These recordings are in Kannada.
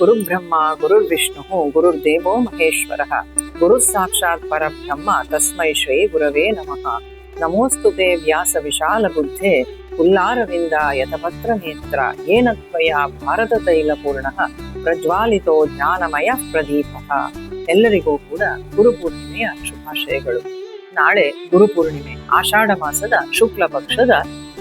ಗುರುಬ್ರಹ್ಮ ಗುರುರ್ವಿಷ್ಣು ಗುರುರ್ದೇವೋ ಮಹೇಶ್ವರ. ಗುರು ಸಾಕ್ಷಾತ್ ಪರಬ್ರಹ್ಮ, ತಸ್ಮೈ ಶ್ರೀ ಗುರವೇ ನಮಃ. ನಮೋಸ್ತು ತೇ ವ್ಯಾಸ ವಿಶಾಲ ಬುದ್ಧೆ, ಉಲ್ಲಾರವಿಂದ ಯತಪತ್ರ ನೇತ್ರ. ಏನ ತ್ವಯ ಭಾರತ ತೈಲ ಪೂರ್ಣ, ಪ್ರಜ್ವಾಲಿತೋ ಜ್ಞಾನಮಯ ಪ್ರದೀಪ. ಎಲ್ಲರಿಗೂ ಕೂಡ ಗುರುಪೂರ್ಣಿಮೆಯ ಶುಭಾಶಯಗಳು. ನಾಳೆ ಗುರುಪೂರ್ಣಿಮೆ ಆಷಾಢ ಮಾಸದ ಶುಕ್ಲ ಪಕ್ಷದ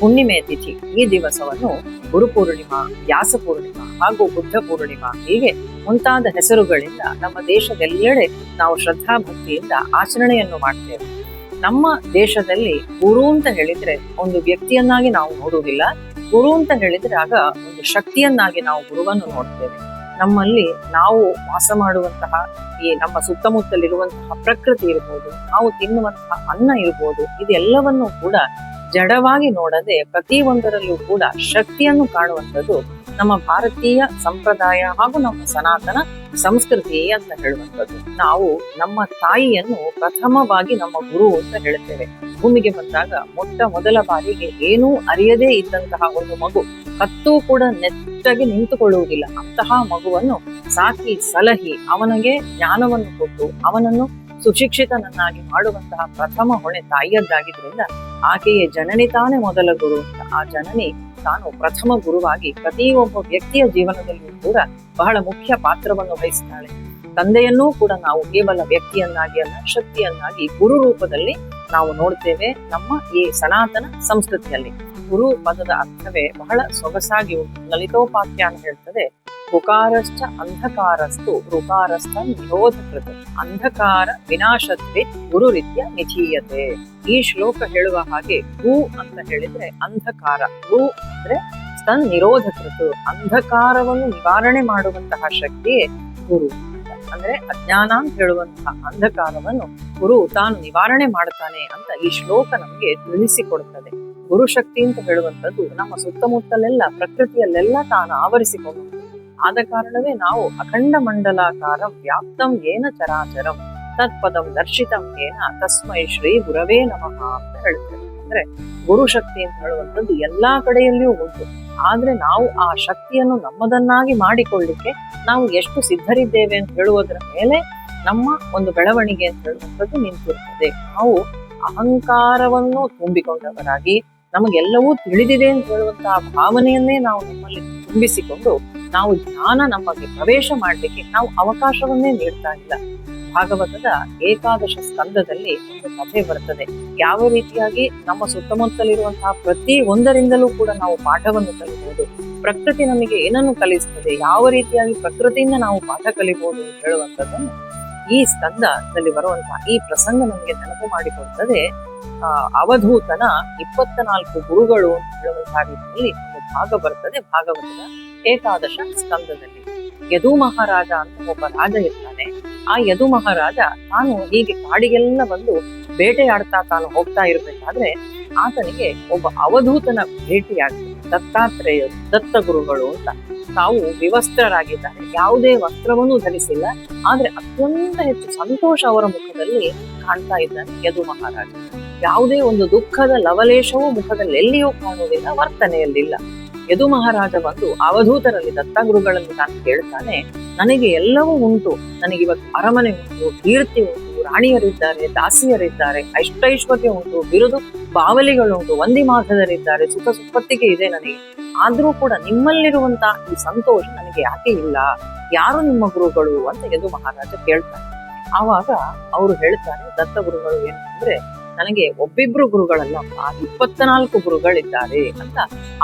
ಹುಣ್ಣಿಮೆ ತಿಥಿ ಈ ದಿವಸವನ್ನು ಗುರುಪೂರ್ಣಿಮಾ ವ್ಯಾಸ ಪೂರ್ಣಿಮಾ ಹಾಗೂ ಬುದ್ಧ ಪೂರ್ಣಿಮಾ ಹೀಗೆ ಮುಂತಾದ ಹೆಸರುಗಳಿಂದ ನಮ್ಮ ದೇಶದೆಲ್ಲೆಡೆ ನಾವು ಶ್ರದ್ಧಾ ಭಕ್ತಿಯಿಂದ ಆಚರಣೆಯನ್ನು ಮಾಡ್ತೇವೆ. ನಮ್ಮ ದೇಶದಲ್ಲಿ ಗುರು ಅಂತ ಹೇಳಿದ್ರೆ ಒಂದು ವ್ಯಕ್ತಿಯನ್ನಾಗಿ ನಾವು ನೋಡುವುದಿಲ್ಲ. ಗುರು ಅಂತ ಹೇಳಿದ್ರೆ ಆಗ ಒಂದು ಶಕ್ತಿಯನ್ನಾಗಿ ನಾವು ಗುರುವನ್ನು ನೋಡ್ತೇವೆ. ನಮ್ಮಲ್ಲಿ ನಾವು ವಾಸ ಮಾಡುವಂತಹ, ಈ ನಮ್ಮ ಸುತ್ತಮುತ್ತಲಿರುವಂತಹ ಪ್ರಕೃತಿ ಇರ್ಬೋದು, ನಾವು ತಿನ್ನುವಂತಹ ಅನ್ನ ಇರ್ಬೋದು, ಇದೆಲ್ಲವನ್ನೂ ಕೂಡ ಜಡವಾಗಿ ನೋಡದೆ ಪ್ರತಿಯೊಂದರಲ್ಲೂ ಕೂಡ ಶಕ್ತಿಯನ್ನು ಕಾಣುವಂಥದ್ದು ನಮ್ಮ ಭಾರತೀಯ ಸಂಪ್ರದಾಯ ಹಾಗೂ ನಮ್ಮ ಸನಾತನ ಸಂಸ್ಕೃತಿ ಅಂತ ಹೇಳುವಂಥದ್ದು. ನಾವು ನಮ್ಮ ತಾಯಿಯನ್ನು ಪ್ರಥಮವಾಗಿ ನಮ್ಮ ಗುರು ಅಂತ ಹೇಳುತ್ತೇವೆ. ಭೂಮಿಗೆ ಬಂದಾಗ ಮೊಟ್ಟ ಮೊದಲ ಬಾರಿಗೆ ಏನೂ ಅರಿಯದೇ ಇದ್ದಂತಹ ಒಂದು ಮಗು ಕತ್ತೂ ಕೂಡ ನೆಟ್ಟಾಗಿ ನಿಂತುಕೊಳ್ಳುವುದಿಲ್ಲ. ಅಂತಹ ಮಗುವನ್ನು ಸಾಕಿ ಸಲಹಿ ಅವನಿಗೆ ಜ್ಞಾನವನ್ನು ಕೊಟ್ಟು ಅವನನ್ನು ಸುಶಿಕ್ಷಿತನನ್ನಾಗಿ ಮಾಡುವಂತಹ ಪ್ರಥಮ ಹೊಣೆ ತಾಯಿಯದ್ದಾಗಿದ್ರಿಂದ ಆಕೆಯೇ ಜನನಿ ತಾನೇ ಮೊದಲ ಗುರು ಅಂತ. ಆ ಜನನಿ ತಾನು ಪ್ರಥಮ ಗುರುವಾಗಿ ಪ್ರತಿಯೊಬ್ಬ ವ್ಯಕ್ತಿಯ ಜೀವನದಲ್ಲಿಯೂ ಕೂಡ ಬಹಳ ಮುಖ್ಯ ಪಾತ್ರವನ್ನು ವಹಿಸ್ತಾಳೆ. ತಂದೆಯನ್ನೂ ಕೂಡ ನಾವು ಕೇವಲ ವ್ಯಕ್ತಿಯನ್ನಾಗಿ ಅಲ್ಲ, ಶಕ್ತಿಯನ್ನಾಗಿ ಗುರು ರೂಪದಲ್ಲಿ ನಾವು ನೋಡ್ತೇವೆ ನಮ್ಮ ಈ ಸನಾತನ ಸಂಸ್ಕೃತಿಯಲ್ಲಿ. ಗುರು ಪದದ ಅರ್ಥವೇ ಬಹಳ ಸೊಗಸಾಗಿ ಉಂಟು, ಲಲಿತೋಪಾಖ್ಯಾನ ಹೇಳ್ತದೆ. ಋಕಾರಶ್ಚ ಅಂಧಕಾರಸ್ತು ಋಕಾರಸ್ಥ ನಿರೋಧಕೃತ, ಅಂಧಕಾರ ಗುರು ರೀತಿಯ ನಿಧೀಯತೆ. ಈ ಶ್ಲೋಕ ಹೇಳುವ ಹಾಗೆ ಗು ಅಂತ ಹೇಳಿದ್ರೆ ಅಂಧಕಾರ. ಗು ಅಂದ್ರೆ ಸ್ತನ್ ನಿರೋಧಕೃತು, ಅಂಧಕಾರವನ್ನು ನಿವಾರಣೆ ಮಾಡುವಂತಹ ಶಕ್ತಿಯೇ ಗುರು ಅಂದ್ರೆ ಅಜ್ಞಾನ ಅಂತ ಹೇಳುವಂತಹ ಅಂಧಕಾರವನ್ನು ಗುರು ತಾನು ನಿವಾರಣೆ ಮಾಡ್ತಾನೆ ಅಂತ ಈ ಶ್ಲೋಕ ನಮಗೆ ತಿಳಿಸಿಕೊಡುತ್ತದೆ ಗುರು ಶಕ್ತಿ ಅಂತ ಹೇಳುವಂಥದ್ದು ನಮ್ಮ ಸುತ್ತಮುತ್ತಲೆಲ್ಲ, ಪ್ರಕೃತಿಯಲ್ಲೆಲ್ಲ ತಾನು ಆವರಿಸಿಕೊಂಡು ಆದ ಕಾರಣವೇ ನಾವು ಅಖಂಡ ಮಂಡಲಾಕಾರ ವ್ಯಾಪ್ತಂ ಏನ ಚರಾಚರಂ, ತತ್ಪದಂ ದರ್ಶಿತಂ ಏನ ತಸ್ಮೈ ಶ್ರೀ ಗುರವೇ ನಮಃ ಅಂತ ಹೇಳ್ತೇವೆ. ಅಂದ್ರೆ ಗುರು ಶಕ್ತಿ ಅಂತ ಹೇಳುವಂಥದ್ದು ಎಲ್ಲಾ ಕಡೆಯಲ್ಲಿಯೂ ಉಂಟು. ಆದ್ರೆ ನಾವು ಆ ಶಕ್ತಿಯನ್ನು ನಮ್ಮದನ್ನಾಗಿ ಮಾಡಿಕೊಳ್ಳಿಕ್ಕೆ ನಾವು ಎಷ್ಟು ಸಿದ್ಧರಿದ್ದೇವೆ ಅಂತ ಹೇಳುವುದರ ಮೇಲೆ ನಮ್ಮ ಒಂದು ಬೆಳವಣಿಗೆ ಅಂತ ಹೇಳುವಂಥದ್ದು ನಿಂತಿರುತ್ತದೆ. ನಾವು ಅಹಂಕಾರವನ್ನು ತುಂಬಿಕೊಂಡವರಾಗಿ ನಮಗೆಲ್ಲವೂ ತಿಳಿದಿದೆ ಅಂತ ಹೇಳುವಂತಹ ಭಾವನೆಯನ್ನೇ ನಾವು ನಮ್ಮಲ್ಲಿ ತುಂಬಿಸಿಕೊಂಡು ನಾವು ಜ್ಞಾನ ನಮಗೆ ಪ್ರವೇಶ ಮಾಡಲಿಕ್ಕೆ ನಾವು ಅವಕಾಶವನ್ನೇ ನೀಡ್ತಾ ಇಲ್ಲ. ಭಾಗವತದ ಏಕಾದಶ ಸ್ಕಂದದಲ್ಲಿ ಒಂದು ಕಥೆ ಬರ್ತದೆ. ಯಾವ ರೀತಿಯಾಗಿ ನಮ್ಮ ಸುತ್ತಮುತ್ತಲಿರುವಂತಹ ಪ್ರತಿ ಒಂದರಿಂದಲೂ ಕೂಡ ನಾವು ಪಾಠವನ್ನು ಕಲಿಬಹುದು. ಪ್ರಕೃತಿ ನಮಗೆ ಏನನ್ನು ಕಲಿಸ್ತದೆ, ಯಾವ ರೀತಿಯಾಗಿ ಪ್ರಕೃತಿಯಿಂದ ನಾವು ಪಾಠ ಕಲಿಬಹುದು ಅಂತ ಹೇಳುವಂಥದ್ದನ್ನು ಈ ಸ್ಕಂದದಲ್ಲಿ ಬರುವಂತಹ ಈ ಪ್ರಸಂಗ ನಮಗೆ ನೆನಪು ಮಾಡಿಕೊಡ್ತದೆ. ಅವಧೂತನ ಇಪ್ಪತ್ತ ನಾಲ್ಕು ಗುರುಗಳು ಅಂತ ಹೇಳುವಂತಹ ಒಂದು ಭಾಗ ಬರ್ತದೆ, ಭಾಗವತದ ಏಕಾದಶ ಸ್ಕಂದದಲ್ಲಿ. ಯದು ಮಹಾರಾಜ ಅಂತ ಒಬ್ಬ ರಾಜ ಇರ್ತಾನೆ. ಆ ಯದು ಮಹಾರಾಜ ತಾನು ಹೀಗೆ ಕಾಡಿಗೆಲ್ಲ ಬಂದು ಬೇಟೆಯಾಡ್ತಾ ತಾನು ಹೋಗ್ತಾ ಇರ್ಬೇಕಾದ್ರೆ ಆತನಿಗೆ ಒಬ್ಬ ಅವಧೂತನ ಭೇಟಿಯಾಗ್ತದೆ ದತ್ತಾತ್ರೇಯ ದತ್ತ ಗುರುಗಳು ಅಂತ. ತಾವು ವಿವಸ್ತ್ರರಾಗಿದ್ದಾರೆ. ಯಾವುದೇ ವಸ್ತ್ರವನ್ನು ಧರಿಸಿಲ್ಲ. ಆದ್ರೆ ಅತ್ಯಂತ ಹೆಚ್ಚು ಸಂತೋಷ ಅವರ ಮುಖದಲ್ಲಿ ಕಾಣ್ತಾ ಇದ್ದಾನೆ ಯದು ಮಹಾರಾಜ ಯಾವುದೇ ಒಂದು ದುಃಖದ ಲವಲೇಶವೂ ಮುಖದಲ್ಲಿ ಎಲ್ಲಿಯೂ ಕಾಣುವುದಿಲ್ಲ, ವರ್ತನೆಯಲ್ಲಿಲ್ಲ. ಯದು ಮಹಾರಾಜ ಬಂದು ಅವಧೂತರಲ್ಲಿ ದತ್ತಗುರುಗಳಲ್ಲಿ ತಾನು ಕೇಳ್ತಾನೆ, ನನಗೆ ಎಲ್ಲವೂ ಉಂಟು. ನನಗೆ ಇವತ್ತು ಅರಮನೆ ಉಂಟು, ಕೀರ್ತಿ ಉಂಟು, ರಾಣಿಯರಿದ್ದಾರೆ, ದಾಸಿಯರಿದ್ದಾರೆ ಅಷ್ಟೈಶ್ವರ್ಯ ಉಂಟು, ಬಿರುದು ಬಾವಲಿಗಳುಂಟು ವಂದಿ ಮಾಸದರಿದ್ದಾರೆ ಸುಖ ಸುಪ್ಪತ್ತಿಗೆ ಇದೆ ನನಗೆ. ಆದ್ರೂ ಕೂಡ ನಿಮ್ಮಲ್ಲಿರುವಂತಹ ಈ ಸಂತೋಷ ನನಗೆ ಯಾಕೆ ಇಲ್ಲ? ಯಾರು ನಿಮ್ಮ ಗುರುಗಳು? ಅಂತ ಯದು ಮಹಾರಾಜ ಕೇಳ್ತಾನೆ. ಆವಾಗ ಅವರು ಹೇಳ್ತಾರೆ ದತ್ತ ಗುರುಗಳು ಏನಂದ್ರೆ ನನಗೆ ಒಬ್ಬಿಬ್ರು ಗುರುಗಳಲ್ಲ ಇಪ್ಪತ್ತ ನಾಲ್ಕು ಗುರುಗಳಿದ್ದಾರೆ ಅಂತ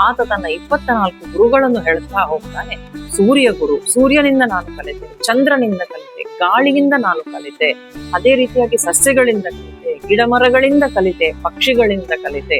ಆತ ತನ್ನ ಇಪ್ಪತ್ತ ನಾಲ್ಕು ಗುರುಗಳನ್ನು ಹೇಳ್ತಾ ಹೋಗ್ತಾನೆ. ಸೂರ್ಯ ಗುರು, ಸೂರ್ಯನಿಂದ ನಾನು ಕಲಿತೆ, ಚಂದ್ರನಿಂದ ಕಲಿತೆ, ಗಾಳಿಯಿಂದ ನಾನು ಕಲಿತೆ, ಅದೇ ರೀತಿಯಾಗಿ ಸಸ್ಯಗಳಿಂದ ಕಲಿತೆ ಗಿಡ ಮರಗಳಿಂದ ಕಲಿತೆ, ಪಕ್ಷಿಗಳಿಂದ ಕಲಿತೆ.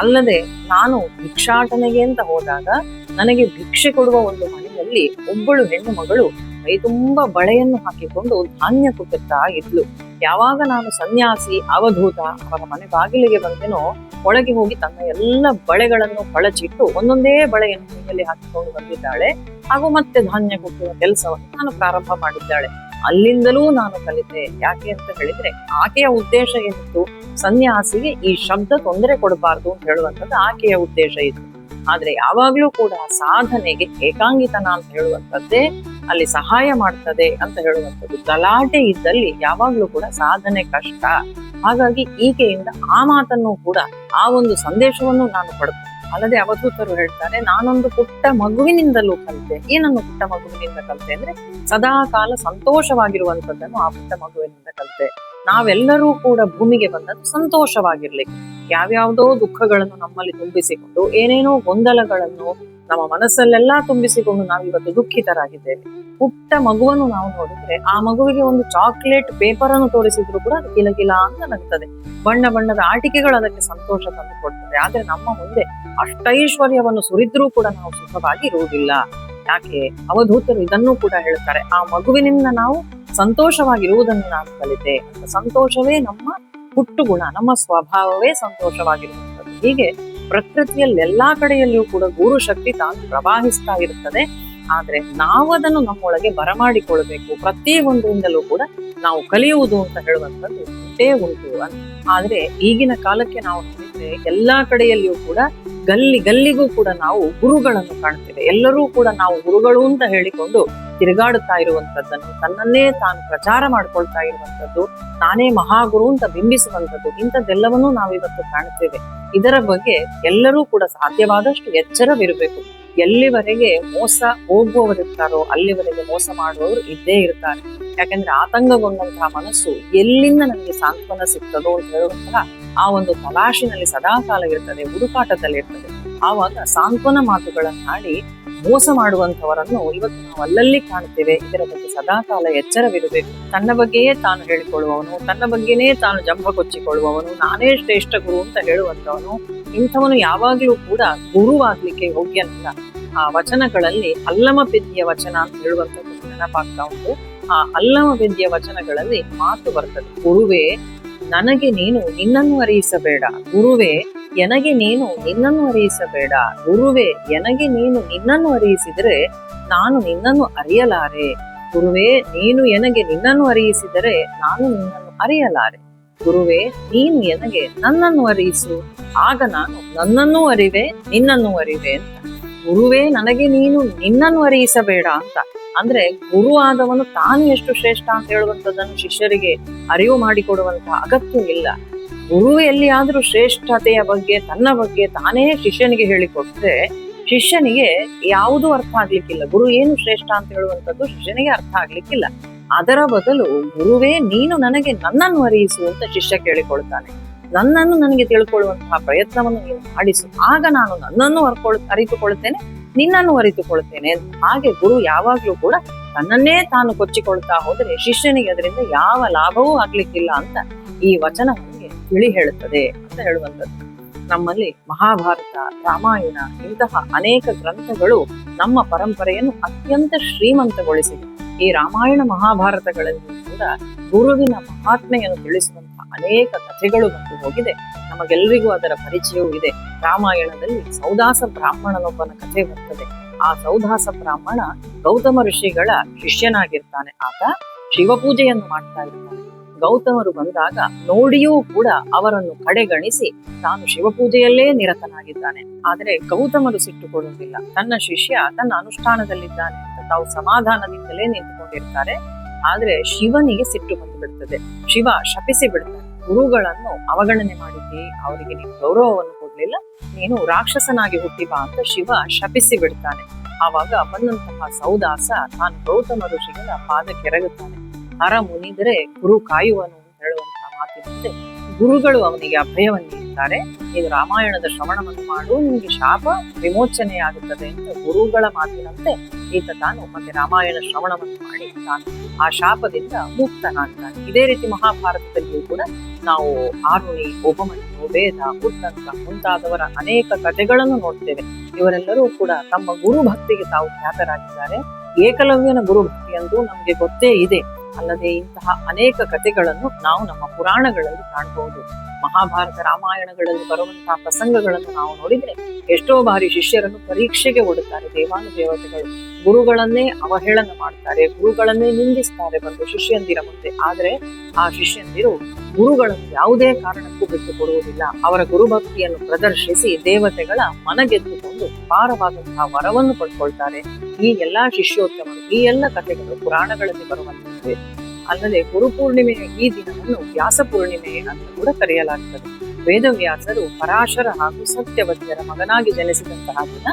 ಅಲ್ಲದೆ ನಾನು ಭಿಕ್ಷಾಟನೆಗೆ ಅಂತ ಹೋದಾಗ ನನಗೆ ಭಿಕ್ಷೆ ಕೊಡುವ ಒಂದು ಮನೆಯಲ್ಲಿ ಒಬ್ಬಳು ಹೆಣ್ಣು ಮಗಳು ಕೈ ತುಂಬಾ ಬಳೆಯನ್ನು ಹಾಕಿಕೊಂಡು ಧಾನ್ಯ ಕುಟ್ಟುತ್ತಾ ಇದ್ಲು. ಯಾವಾಗ ನಾನು ಸನ್ಯಾಸಿ, ಅವಧೂತ, ಅವರ ಮನೆ ಬಾಗಿಲಿಗೆ ಬಂದೇನೋ, ಒಳಗೆ ಹೋಗಿ ತನ್ನ ಎಲ್ಲ ಬಳೆಗಳನ್ನು ಕಳಚಿಟ್ಟು ಒಂದೊಂದೇ ಬಳೆಯನ್ನು ಕೈಯಲ್ಲಿ ಹಾಕಿಕೊಂಡು ಬಂದಿದ್ದಾಳೆ. ಹಾಗೂ ಮತ್ತೆ ಧಾನ್ಯ ಕೊಟ್ಟುವ ಕೆಲಸವನ್ನು ನಾನು ಪ್ರಾರಂಭ ಮಾಡಿದ್ದಾಳೆ. ಅಲ್ಲಿಂದಲೂ ನಾನು ಕಲಿತೆ. ಯಾಕೆ ಅಂತ ಹೇಳಿದ್ರೆ, ಆಕೆಯ ಉದ್ದೇಶ ಏನಿತ್ತು? ಸನ್ಯಾಸಿಗೆ ಈ ಶಬ್ದ ತೊಂದರೆ ಕೊಡಬಾರ್ದು ಅಂತ ಹೇಳುವಂಥದ್ದು ಆಕೆಯ ಉದ್ದೇಶ ಇತ್ತು. ಆದ್ರೆ ಯಾವಾಗ್ಲೂ ಕೂಡ ಸಾಧನೆಗೆ ಏಕಾಂಗಿತನ ಅಂತ ಹೇಳುವಂಥದ್ದೇ ಅಲ್ಲಿ ಸಹಾಯ ಮಾಡ್ತದೆ ಅಂತ ಹೇಳುವಂಥದ್ದು. ಗಲಾಟೆ ಇದ್ದಲ್ಲಿ ಯಾವಾಗ್ಲೂ ಕೂಡ ಸಾಧನೆ ಕಷ್ಟ. ಹಾಗಾಗಿ ಈಕೆಯಿಂದ ಆ ಮಾತನ್ನು ಕೂಡ, ಆ ಒಂದು ಸಂದೇಶವನ್ನು ನಾನು ಪಡೆದು ಅಲ್ಲದೆ ಅವಧೂತರು ಹೇಳ್ತಾರೆ, ನಾನೊಂದು ಪುಟ್ಟ ಮಗುವಿನಿಂದಲೂ ಕಲಿತೆ. ಏನನ್ನು ಪುಟ್ಟ ಮಗುವಿನಿಂದ ಕಲಿತೆ ಅಂದ್ರೆ ಸದಾ ಕಾಲ ಸಂತೋಷವಾಗಿರುವಂತದ್ದನ್ನು ಆ ಪುಟ್ಟ ಮಗುವಿನಿಂದ ಕಲಿತೆ. ನಾವೆಲ್ಲರೂ ಕೂಡ ಭೂಮಿಗೆ ಬಂದದ್ದು ಸಂತೋಷವಾಗಿರ್ಲಿಕ್ಕೆ. ಯಾವ್ಯಾವುದೋ ದುಃಖಗಳನ್ನು ನಮ್ಮಲ್ಲಿ ತುಂಬಿಸಿಕೊಂಡು, ಏನೇನೋ ಗೊಂದಲಗಳನ್ನು ನಮ್ಮ ಮನಸ್ಸಲ್ಲೆಲ್ಲಾ ತುಂಬಿಸಿಕೊಂಡು ನಾವು ಇವತ್ತು ದುಃಖಿತರಾಗಿದ್ದೇವೆ. ಪುಟ್ಟ ಮಗುವನ್ನು ನಾವು ನೋಡಿದ್ರೆ ಆ ಮಗುವಿಗೆ ಒಂದು ಚಾಕ್ಲೇಟ್ ಪೇಪರ್ ಅನ್ನು ತೋರಿಸಿದ್ರು ಕೂಡ ಅದು ಕಿಲಕಿಲ ಕಿಲ ಅಂತ ನಗ್ತದೆ. ಬಣ್ಣ ಬಣ್ಣದ ಆಟಿಕೆಗಳು ಅದಕ್ಕೆ ಸಂತೋಷ ತಂದು ಕೊಡ್ತದೆ. ಆದ್ರೆ ನಮ್ಮ ಮುಂದೆ ಅಷ್ಟೈಶ್ವರ್ಯವನ್ನು ಸುರಿದ್ರೂ ಕೂಡ ನಾವು ಸುಖವಾಗಿ ಇರುವುದಿಲ್ಲ. ಯಾಕೆ? ಅವಧೂತರು ಇದನ್ನು ಕೂಡ ಹೇಳ್ತಾರೆ. ಆ ಮಗುವಿನಿಂದ ನಾವು ಸಂತೋಷವಾಗಿರುವುದನ್ನು ನಾನು ಕಲಿತೆ. ಸಂತೋಷವೇ ನಮ್ಮ ಹುಟ್ಟು ಗುಣ ನಮ್ಮ ಸ್ವಭಾವವೇ ಸಂತೋಷವಾಗಿರುವಂಥದ್ದು. ಹೀಗೆ ಪ್ರಕೃತಿಯಲ್ಲಿ ಎಲ್ಲಾ ಕಡೆಯಲ್ಲಿಯೂ ಕೂಡ ಗುರು ಶಕ್ತಿ ತಾನು ಪ್ರವಾಹಿಸ್ತಾ ಇರುತ್ತದೆ ಆದ್ರೆ ನಾವು ಅದನ್ನು ನಮ್ಮೊಳಗೆ ಬರಮಾಡಿಕೊಳ್ಬೇಕು. ಪ್ರತಿ ಒಂದರಿಂದಲೂ ಕೂಡ ನಾವು ಕಲಿಯುವುದು ಅಂತ ಹೇಳುವಂಥದ್ದು ಉಂಟೇ ಉಂಟು ಅಂತ. ಆದ್ರೆ ಈಗಿನ ಕಾಲಕ್ಕೆ ನಾವು ನೋಡಿದ್ರೆ ಎಲ್ಲಾ ಕಡೆಯಲ್ಲಿಯೂ ಕೂಡ ಗಲ್ಲಿ ಗಲ್ಲಿಗೂ ಕೂಡ ನಾವು ಗುರುಗಳನ್ನು ಕಾಣ್ತೇವೆ. ಎಲ್ಲರೂ ಕೂಡ ನಾವು ಗುರುಗಳು ಅಂತ ಹೇಳಿಕೊಂಡು ತಿರುಗಾಡುತ್ತಾ ಇರುವಂತದ್ದನ್ನು ತನ್ನನ್ನೇ ತಾನು ಪ್ರಚಾರ ಮಾಡ್ಕೊಳ್ತಾ ಇರುವಂತದ್ದು ತಾನೇ ಮಹಾಗುರು ಅಂತ ಬಿಂಬಿಸುವಂತದ್ದು ಇಂಥದ್ದೆಲ್ಲವನ್ನೂ ನಾವು ಇವತ್ತು ಕಾಣುತ್ತೇವೆ ಇದರ ಬಗ್ಗೆ ಎಲ್ಲರೂ ಕೂಡ ಸಾಧ್ಯವಾದಷ್ಟು ಎಚ್ಚರವಿರಬೇಕು. ಎಲ್ಲಿವರೆಗೆ ಮೋಸ ಹೋಗುವವರಿರ್ತಾರೋ, ಅಲ್ಲಿವರೆಗೆ ಮೋಸ ಮಾಡುವವರು ಇದ್ದೇ ಇರ್ತಾರೆ. ಯಾಕಂದ್ರೆ ಆತಂಕಗೊಂಡಂತಹ ಮನಸ್ಸು ಎಲ್ಲಿಂದ ನಮಗೆ ಸಾಂತ್ವನ ಸಿಗ್ತದೋ ಅಂತ ಹೇಳುವಂತಹ ಆ ಒಂದು ತಲಾಶಿನಲ್ಲಿ ಸದಾಕಾಲ ಇರ್ತದೆ ಹುಡುಕಾಟದಲ್ಲಿ ಇರ್ತದೆ ಆವಾಗ ಸಾಂತ್ವನ ಮಾತುಗಳನ್ನಾಡಿ ಮೋಸ ಮಾಡುವಂತವರನ್ನು ಇವತ್ತು ನಾವು ಅಲ್ಲಲ್ಲಿ ಕಾಣ್ತೇವೆ. ಇದರ ಬಗ್ಗೆ ಸದಾಕಾಲ ಎಚ್ಚರವಿರಬೇಕು. ತನ್ನ ಬಗ್ಗೆಯೇ ತಾನು ಹೇಳಿಕೊಳ್ಳುವವನು, ತನ್ನ ಬಗ್ಗೆನೇ ತಾನು ಜಂಬ ಕೊಚ್ಚಿಕೊಳ್ಳುವವನು ನಾನೇ ಶ್ರೇಷ್ಠ ಗುರು ಅಂತ ಹೇಳುವಂತವನು ಇಂಥವನು ಯಾವಾಗಲೂ ಕೂಡ ಗುರುವಾಗ್ಲಿಕ್ಕೆ ಯೋಗ್ಯನಲ್ಲ ಆ ವಚನಗಳಲ್ಲಿ ಅಲ್ಲಮ ಪೆದ್ದಿಯ ವಚನ ಅಂತ ಹೇಳುವಂಥದ್ದು ನೆನಪಾಗ್ತಾ ಉಂಟು. ಆ ಅಲ್ಲಮ ಪೆದ್ದಿಯ ವಚನಗಳಲ್ಲಿ ಮಾತು ಬರ್ತದೆ. ಗುರುವೇ, ನನಗೆ ನೀನು ನಿನ್ನನ್ನು ಅರಿಯಿಸಬೇಡ. ಗುರುವೇ ಎನಗೆ ನೀನು ನಿನ್ನನ್ನು ಅರಿಯಿಸಬೇಡ. ಗುರುವೇ, ಎನಗೆ ನೀನು ನಿನ್ನನ್ನು ಅರಿಯಿಸಿದರೆ ನಾನು ನಿನ್ನನ್ನು ಅರಿಯಲಾರೆ. ಗುರುವೇ, ನೀನು ಎನಗೆ ನಿನ್ನನ್ನು ಅರಿಯಿಸಿದರೆ ನಾನು ನಿನ್ನನ್ನು ಅರಿಯಲಾರೆ. ಗುರುವೇ, ನೀನು ಎನಗೆ ನನ್ನನ್ನು ಅರಿಯಿಸು. ಆಗ ನಾನು ನನ್ನನ್ನು ಅರಿವೆ, ನಿನ್ನನ್ನು ಅರಿವೆ ಅಂತ. ಗುರುವೇ, ನನಗೆ ನೀನು ನಿನ್ನನ್ನು ಅರಿಯಿಸಬೇಡ ಅಂತ. ಅಂದ್ರೆ ಗುರು ಆದವನು ತಾನು ಎಷ್ಟು ಶ್ರೇಷ್ಠ ಅಂತ ಹೇಳುವಂತದ್ದನ್ನು ಶಿಷ್ಯರಿಗೆ ಅರಿವು ಮಾಡಿಕೊಡುವಂತಹ ಅಗತ್ಯ ಇಲ್ಲ ಗುರು ಎಲ್ಲಿಯಾದ್ರೂ ಶ್ರೇಷ್ಠತೆಯ ಬಗ್ಗೆ, ತನ್ನ ಬಗ್ಗೆ ತಾನೇ ಶಿಷ್ಯನಿಗೆ ಹೇಳಿಕೊಟ್ರೆ ಶಿಷ್ಯನಿಗೆ ಯಾವುದೂ ಅರ್ಥ ಆಗ್ಲಿಕ್ಕಿಲ್ಲ. ಗುರು ಏನು ಶ್ರೇಷ್ಠ ಅಂತ ಹೇಳುವಂತದ್ದು ಶಿಷ್ಯನಿಗೆ ಅರ್ಥ ಆಗ್ಲಿಕ್ಕಿಲ್ಲ. ಅದರ ಬದಲು ಗುರುವೇ ನೀನು ನನಗೆ ನನ್ನನ್ನು ಅರಿಯಿಸು ಅಂತ ಶಿಷ್ಯ ಕೇಳಿಕೊಳ್ತಾನೆ. ನನ್ನನ್ನು ನನಗೆ ತಿಳ್ಕೊಳ್ಳುವಂತಹ ಪ್ರಯತ್ನವನ್ನು ನೀನು ಮಾಡಿಸು. ಆಗ ನಾನು ನನ್ನನ್ನು ಅರ್ಕೊಳ್, ಅರಿತುಕೊಳ್ತೇನೆ, ನಿನ್ನನ್ನು ಅರಿತುಕೊಳ್ತೇನೆ ಹಾಗೆ ಗುರು ಯಾವಾಗ್ಲೂ ಕೂಡ ತನ್ನನ್ನೇ ತಾನು ಕೊಚ್ಚಿಕೊಳ್ತಾ ಹೋದರೆ ಶಿಷ್ಯನಿಗೆ ಅದರಿಂದ ಯಾವ ಲಾಭವೂ ಆಗ್ಲಿಕ್ಕಿಲ್ಲ ಅಂತ ಈ ವಚನ ತಿಳಿ ಹೇಳುತ್ತದೆ ಅಂತ ಹೇಳುವಂಥದ್ದು. ನಮ್ಮಲ್ಲಿ ಮಹಾಭಾರತ, ರಾಮಾಯಣ ಇಂತಹ ಅನೇಕ ಗ್ರಂಥಗಳು ನಮ್ಮ ಪರಂಪರೆಯನ್ನು ಅತ್ಯಂತ ಶ್ರೀಮಂತಗೊಳಿಸಿದೆ. ಈ ರಾಮಾಯಣ ಮಹಾಭಾರತಗಳಲ್ಲಿ ಕೂಡ ಗುರುವಿನ ಮಹಾತ್ಮೆಯನ್ನು ತಿಳಿಸುವಂತಹ ಅನೇಕ ಕಥೆಗಳು ಬಂದು ಹೋಗಿದೆ. ನಮಗೆಲ್ಲರಿಗೂ ಅದರ ಪರಿಚಯವೂ ಇದೆ. ರಾಮಾಯಣದಲ್ಲಿ ಸೌದಾಸ ಬ್ರಾಹ್ಮಣನೊಬ್ಬನ ಕಥೆ ಬರ್ತದೆ. ಆ ಸೌದಾಸ ಬ್ರಾಹ್ಮಣ ಗೌತಮ ಋಷಿಗಳ ಶಿಷ್ಯನಾಗಿರ್ತಾನೆ. ಆತ ಶಿವಪೂಜೆಯನ್ನು ಮಾಡ್ತಾ ಇರ್ತಾನೆ. ಗೌತಮರು ಬಂದಾಗ ನೋಡಿಯೂ ಕೂಡ ಅವರನ್ನು ಕಡೆಗಣಿಸಿ ತಾನು ಶಿವಪೂಜೆಯಲ್ಲೇ ನಿರತನಾಗಿದ್ದಾನೆ. ಆದರೆ ಗೌತಮರು ಸಿಟ್ಟುಕೊಳ್ಳುವುದಿಲ್ಲ. ತನ್ನ ಶಿಷ್ಯ ತನ್ನ ಅನುಷ್ಠಾನದಲ್ಲಿದ್ದಾನೆ ಅಂತ ತಾವು ಸಮಾಧಾನದಿಂದಲೇ ನಿಂತುಕೊಂಡಿರ್ತಾರೆ. ಆದ್ರೆ ಶಿವನಿಗೆ ಸಿಟ್ಟು ಬಂದು ಬಿಡ್ತದೆ ಶಿವ ಶಪಿಸಿ ಬಿಡ್ತಾನೆ. ಗುರುಗಳನ್ನು ಅವಗಣನೆ ಮಾಡಿದ್ದಿ, ಅವರಿಗೆ ನೀನು ಗೌರವವನ್ನು ಕೊಡ್ಲಿಲ್ಲ, ನೀನು ರಾಕ್ಷಸನಾಗಿ ಹುಟ್ಟಿ ಬಾ ಅಂತ ಶಿವ ಶಪಿಸಿ ಬಿಡ್ತಾನೆ. ಆವಾಗ ಬಂದಂತಹ ಸೌದಾಸ ತಾನು ಗೌತಮ ಋಷಿಗಳ ಪಾದ ಕೆರಗುತ್ತಾನೆ ಹರ ಮುನಿದರೆ ಗುರು ಕಾಯುವನು ಹೇಳುವಂತಹ ಮಾತಿನಂತೆ ಗುರುಗಳು ಅವನಿಗೆ ಅಭಯವನ್ನು ನೀಡುತ್ತಾರೆ ಇದು ರಾಮಾಯಣದ ಶ್ರವಣವನ್ನು ಮಾಡು, ನಿಮಗೆ ಶಾಪ ವಿಮೋಚನೆಯಾಗುತ್ತದೆ ಅಂತ ಗುರುಗಳ ಮಾತಿನಂತೆ ಈತ ತಾನು ಮತ್ತೆ ರಾಮಾಯಣ ಶ್ರವಣವನ್ನು ಮಾಡಿ ತಾನು ಆ ಶಾಪದಿಂದ ಮುಕ್ತನಾಗ್ತಾನೆ. ಇದೇ ರೀತಿ ಮಹಾಭಾರತದಲ್ಲಿಯೂ ಕೂಡ ನಾವು ಆರುಣಿ, ಉಪಮನ್ಯು, ವೇದ ಉತ್ತಂಕ ಮುಂತಾದವರ ಅನೇಕ ಕಥೆಗಳನ್ನು ನೋಡ್ತೇವೆ. ಇವರೆಲ್ಲರೂ ಕೂಡ ತಮ್ಮ ಗುರು ಭಕ್ತಿಗೆ ತಾವು ಖ್ಯಾತರಾಗಿದ್ದಾರೆ. ಏಕಲವ್ಯನ ಗುರು ಭಕ್ತಿ ಎಂದು ನಮಗೆ ಗೊತ್ತೇ ಇದೆ. ಅಲ್ಲದೆ ಇಂತಹ ಅನೇಕ ಕಥೆಗಳನ್ನು ನಾವು ನಮ್ಮ ಪುರಾಣಗಳಲ್ಲಿ ಕಾಣಬಹುದು. ಮಹಾಭಾರತ ರಾಮಾಯಣಗಳಲ್ಲಿ ಬರುವಂತಹ ಪ್ರಸಂಗಗಳನ್ನು ನಾವು ನೋಡಿದ್ರೆ ಎಷ್ಟೋ ಬಾರಿ ಶಿಷ್ಯರನ್ನು ಪರೀಕ್ಷೆಗೆ ಒಡುತ್ತಾರೆ ದೇವಾನು ದೇವತೆಗಳು ಗುರುಗಳನ್ನೇ ಅವಹೇಳನ ಮಾಡ್ತಾರೆ, ಗುರುಗಳನ್ನೇ ನಿಂದಿಸ್ತಾರೆ ಬಂದು ಶಿಷ್ಯಂದಿರ ಮುಂದೆ. ಆದ್ರೆ ಆ ಶಿಷ್ಯಂದಿರು ಗುರುಗಳನ್ನು ಯಾವುದೇ ಕಾರಣಕ್ಕೂ ಬಿಟ್ಟು ಕೊಡುವುದಿಲ್ಲ ಅವರ ಗುರುಭಕ್ತಿಯನ್ನು ಪ್ರದರ್ಶಿಸಿ ದೇವತೆಗಳ ಮನಗೆದ್ದುಕೊಂಡು ಅಪಾರವಾದಂತಹ ವರವನ್ನು ಪಡ್ಕೊಳ್ತಾರೆ. ಈ ಎಲ್ಲಾ ಶಿಷ್ಯೋತ್ತಮರು ಈ ಎಲ್ಲ ಕಥೆಗಳು ಪುರಾಣಗಳಲ್ಲಿ ಬರುವಂತದ್ದು ಅಲ್ಲದೆ ಗುರುಪೂರ್ಣಿಮೆಯ ಈ ದಿನವನ್ನು ವ್ಯಾಸ ಪೂರ್ಣಿಮೆ ಅಂತ ಕೂಡ ಕರೆಯಲಾಗುತ್ತದೆ ವೇದವ್ಯಾಸರು ಪರಾಶರ ಹಾಗೂ ಸತ್ಯವತಿಯರ ಮಗನಾಗಿ ಜನಿಸಿದಂತಹ ದಿನ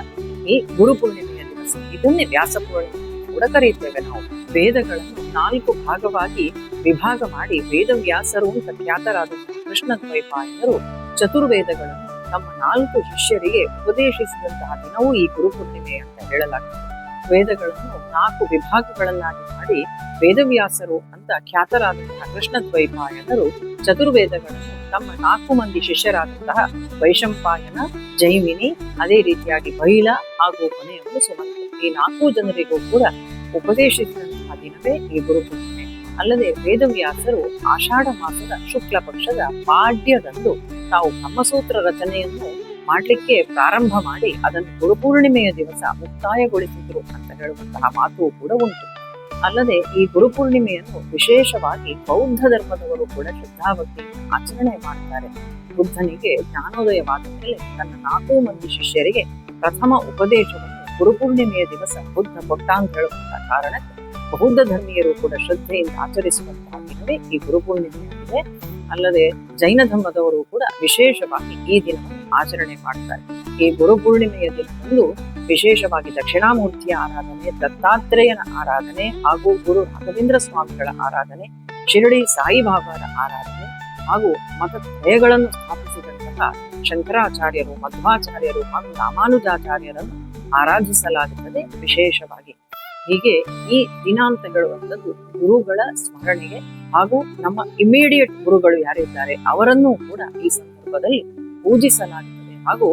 ಈ ಗುರುಪೂರ್ಣಿಮೆಯ ದಿವಸ. ಇದನ್ನೇ ವ್ಯಾಸ ಪೂರ್ಣಿಮೆ ಕೂಡ ಕರೆಯುತ್ತೇವೆ ನಾವು. ವೇದಗಳನ್ನು ನಾಲ್ಕು ಭಾಗವಾಗಿ ವಿಭಾಗ ಮಾಡಿ ವೇದವ್ಯಾಸರು ಅಂತ ಖ್ಯಾತರಾದ ಕೃಷ್ಣ ದ್ವೈಪಾಯನರು ಚತುರ್ವೇದಗಳನ್ನು ತಮ್ಮ ನಾಲ್ಕು ಶಿಷ್ಯರಿಗೆ ಉಪದೇಶಿಸಿದಂತಹ ದಿನವೂ ಈ ಗುರುಪೂರ್ಣಿಮೆ ಅಂತ ಹೇಳಲಾಗ್ತದೆ. ವೇದಗಳನ್ನು ನಾಲ್ಕು ವಿಭಾಗಗಳನ್ನಾಗಿ ಮಾಡಿ ವೇದವ್ಯಾಸರು ಅಂತ ಖ್ಯಾತರಾದಂತಹ ಕೃಷ್ಣದ್ವೈಪಾಯನರು ಚತುರ್ವೇದಗಳನ್ನು ತಮ್ಮ ನಾಲ್ಕು ಮಂದಿ ಶಿಷ್ಯರಾದಂತಹ ವೈಶಂಪಾಯನ, ಜೈವಿನಿ, ಅದೇ ರೀತಿಯಾಗಿ ಬೈಲ ಹಾಗೂ ಕೊನೆಯವರು ಸುಮಂತ. ಈ ನಾಲ್ಕು ಜನರಿಗೂ ಕೂಡ ಉಪದೇಶಿಸಿದಂತಹ ದಿನವೇ ಈ ಗುರುಪೂರ್ಣಿಮೆ. ಅಲ್ಲದೆ ವೇದವ್ಯಾಸರು ಆಷಾಢ ಮಾಸದ ಶುಕ್ಲ ಪಕ್ಷದ ಪಾಡ್ಯದಂದು ತಾವು ಬ್ರಹ್ಮಸೂತ್ರ ರಚನೆಯನ್ನು ಮಾಡ್ಲಿಕ್ಕೆ ಪ್ರಾರಂಭ ಮಾಡಿ ಅದನ್ನು ಗುರುಪೂರ್ಣಿಮೆಯ ದಿವಸ ಮುಕ್ತಾಯಗೊಳಿಸಿದ್ರು ಅಂತ ಹೇಳುವಂತಹ ಮಾತು ಕೂಡ ಉಂಟು. ಅಲ್ಲದೆ ಈ ಗುರುಪೂರ್ಣಿಮೆಯನ್ನು ವಿಶೇಷವಾಗಿ ಬೌದ್ಧ ಧರ್ಮದವರು ಕೂಡ ಶ್ರದ್ಧಾವತಿ ಆಚರಣೆ ಮಾಡ್ತಾರೆ. ಬುದ್ಧನಿಗೆ ಜ್ಞಾನೋದಯವಾದ ಮೇಲೆ ತನ್ನ ನಾಲ್ಕು ಮಂದಿ ಶಿಷ್ಯರಿಗೆ ಪ್ರಥಮ ಉಪದೇಶವನ್ನು ಗುರುಪೂರ್ಣಿಮೆಯ ದಿವಸ ಬುದ್ಧ ಕೊಟ್ಟ ಅಂತ ಹೇಳುವಂತಹ ಕಾರಣಕ್ಕೆ ಬೌದ್ಧ ಧರ್ಮೀಯರು ಕೂಡ ಶ್ರದ್ಧೆಯಿಂದ ಆಚರಿಸುವಂತಹ ಈ ಗುರುಪೂರ್ಣಿಮೆಯಾಗಿದೆ ಅಲ್ಲದೆ ಜೈನ ಧರ್ಮದವರು ಕೂಡ ವಿಶೇಷವಾಗಿ ಈ ದಿನವನ್ನು ಆಚರಣೆ ಮಾಡ್ತಾರೆ. ಈ ಗುರುಪೂರ್ಣಿಮೆಯ ದಿನದಂದು ವಿಶೇಷವಾಗಿ ದಕ್ಷಿಣಾಮೂರ್ತಿಯ ಆರಾಧನೆ, ದತ್ತಾತ್ರೇಯನ ಆರಾಧನೆ ಹಾಗೂ ಗುರು ರಾಘವೇಂದ್ರ ಸ್ವಾಮಿಗಳ ಆರಾಧನೆ, ಶಿರಡಿ ಸಾಯಿಬಾಬಾರ ಆರಾಧನೆ ಹಾಗೂ ಮತತ್ರಯಗಳನ್ನು ಸ್ಥಾಪಿಸಿದಂತಹ ಶಂಕರಾಚಾರ್ಯರು, ಮಧ್ವಾಚಾರ್ಯರು ಹಾಗೂ ರಾಮಾನುಜಾಚಾರ್ಯರನ್ನು ಆರಾಧಿಸಲಾಗುತ್ತದೆ ವಿಶೇಷವಾಗಿ. ಹೀಗೆ ಈ ದಿನಾಂತಗಳು ಅನ್ನೋದು ಗುರುಗಳ ಸ್ಮರಣೆಗೆ ಹಾಗೂ ನಮ್ಮ ಇಮಿಡಿಯೇಟ್ ಗುರುಗಳು ಯಾರಿದ್ದಾರೆ, ಅವರನ್ನು ಕೂಡ ಈ ಸಂದರ್ಭದಲ್ಲಿ ಪೂಜಿಸಲಾಗುತ್ತದೆ ಹಾಗೂ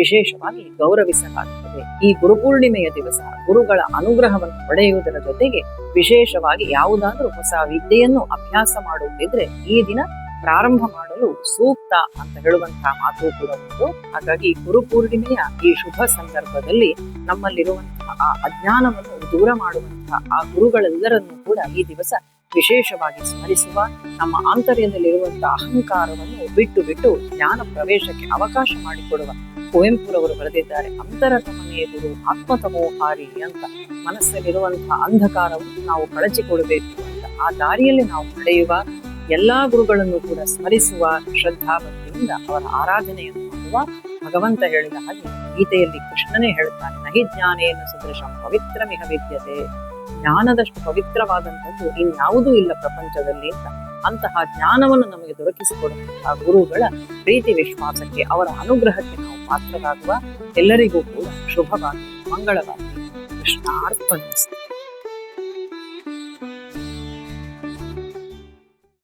ವಿಶೇಷವಾಗಿ ಗೌರವಿಸಲಾಗುತ್ತದೆ. ಈ ಗುರುಪೂರ್ಣಿಮೆಯ ದಿವಸ ಗುರುಗಳ ಅನುಗ್ರಹವನ್ನು ಪಡೆಯುವುದರ ಜೊತೆಗೆ ವಿಶೇಷವಾಗಿ ಯಾವುದಾದರೂ ಹೊಸ ವಿದ್ಯೆಯನ್ನು ಅಭ್ಯಾಸ ಮಾಡುವುದಿದ್ರೆ ಈ ದಿನ ಪ್ರಾರಂಭ ಮಾಡಲು ಸೂಕ್ತ ಅಂತ ಹೇಳುವಂತಹ ಮಾತು ಕೂಡ ಉಂಟು. ಹಾಗಾಗಿ ಗುರುಪೂರ್ಣಿಮೆಯ ಈ ಶುಭ ಸಂದರ್ಭದಲ್ಲಿ ನಮ್ಮಲ್ಲಿರುವಂತಹ ಆ ಅಜ್ಞಾನವನ್ನು ದೂರ ಮಾಡುವಂತಹ ಆ ಗುರುಗಳೆಲ್ಲರನ್ನೂ ಕೂಡ ಈ ದಿವಸ ವಿಶೇಷವಾಗಿ ಸ್ಮರಿಸುವ ನಮ್ಮ ಆಂತರ್ಯದಲ್ಲಿರುವಂತಹ ಅಹಂಕಾರವನ್ನು ಬಿಟ್ಟು ಬಿಟ್ಟು ಜ್ಞಾನ ಪ್ರವೇಶಕ್ಕೆ ಅವಕಾಶ ಮಾಡಿಕೊಡುವ ಕುವೆಂಪುರವರು ಬರೆದಿದ್ದಾರೆ ಅಂತರತಮನೆಯ ಗುರು ಆತ್ಮತಮೋಹಾರಿ ಅಂತ. ಮನಸ್ಸಲ್ಲಿರುವಂತಹ ಅಂಧಕಾರವನ್ನು ನಾವು ಕಳಚಿಕೊಡಬೇಕು ಅಂತ. ಆ ದಾರಿಯಲ್ಲಿ ನಾವು ನಡೆಯುವ ಎಲ್ಲಾ ಗುರುಗಳನ್ನು ಕೂಡ ಸ್ಮರಿಸುವ ಶ್ರದ್ಧಾ ಭಕ್ತಿಯಿಂದ ಅವರ ಆರಾಧನೆಯನ್ನು ಮಾಡುವ ಭಗವಂತ ಹೇಳಿದ ಹಾಗೆ ಗೀತೆಯಲ್ಲಿ ಕೃಷ್ಣನೇ ಹೇಳ್ತಾನೆ, ನಹಿ ಜ್ಞಾನೇನ ಸದೃಶಂ ಪವಿತ್ರಮಿಹ ವಿದ್ಯತೆ ಜ್ಞಾನದಷ್ಟು ಪವಿತ್ರವಾದಂಥದ್ದು ಇನ್ಯಾವುದೂ ಇಲ್ಲ ಪ್ರಪಂಚದಲ್ಲಿ ಅಂತ. ಅಂತಹ ಜ್ಞಾನವನ್ನು ನಮಗೆ ದೊರಕಿಸಿಕೊಡುವಂತಹ ಗುರುಗಳ ಪ್ರೀತಿ ವಿಶ್ವಾಸಕ್ಕೆ, ಅವರ ಅನುಗ್ರಹಕ್ಕೆ ನಾವು ಪಾತ್ರರಾಗುವ ಎಲ್ಲರಿಗೂ ಕೂಡ ಶುಭವಾಗಿ ಮಂಗಳವಾಗಿ ಕೃಷ್ಣಾರ್ಪಣಿಸ್ತೀವಿ